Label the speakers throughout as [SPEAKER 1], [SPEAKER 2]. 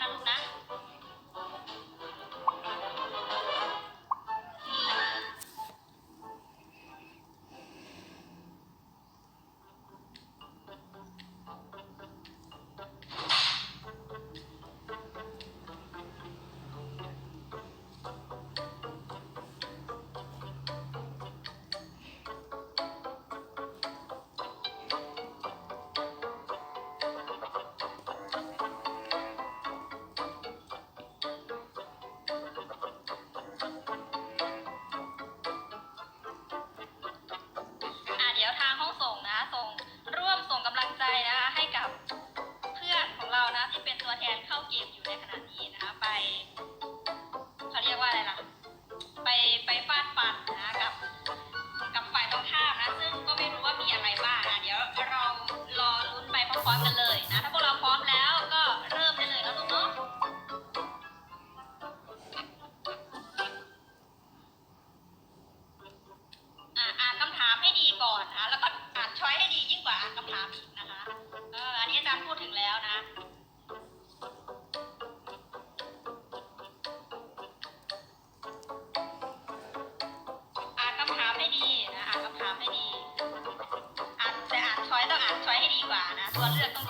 [SPEAKER 1] แล้วนะลูกนะ นเข้าเกมอยู่ในขณะนี้นะคะ ไปเขาเรียกว่าอะไรล่ะ ไปไปฟาดฟันนะกับกับฝ่ายตรงข้ามนะ ซึ่งก็ไม่รู้ว่ามีอะไรบ้างนะเดี๋ยวเรารอลุ้นไปพร้อมๆกันเลย ว่านะ ตัวเลือกต้อง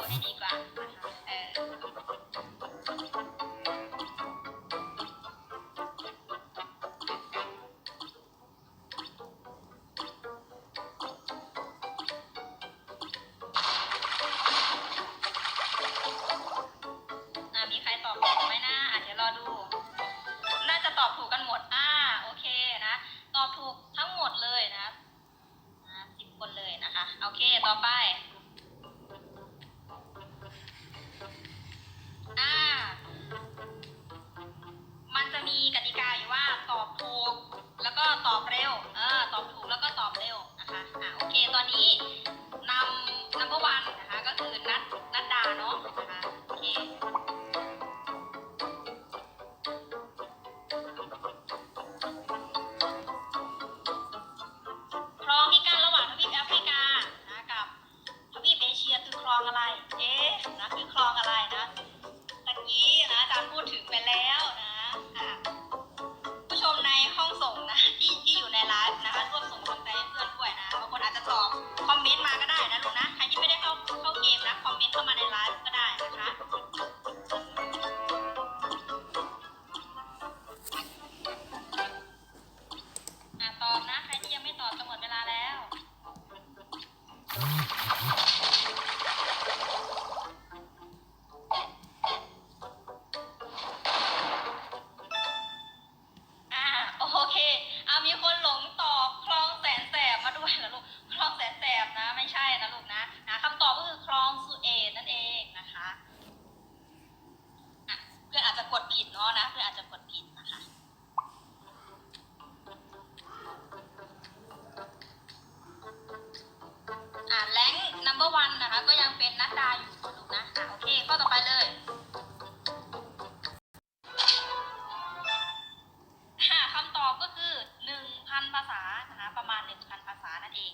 [SPEAKER 1] มนะคอมเมนต์เข้ามาในไลฟ์ก็ได้นะคะ ผิดเนาะนะคืออาจจะกดผิดนะคะอ่าแรงนัมเบอร์วันนะคะ ก็ยังเป็นนัดดาอยู่นะลูกนะอ่าโอเคข้อต่อไปเลยคำตอบก็คือ 1,000 ภาษานะคะประมาณ 1,000 ภาษานั่นเอง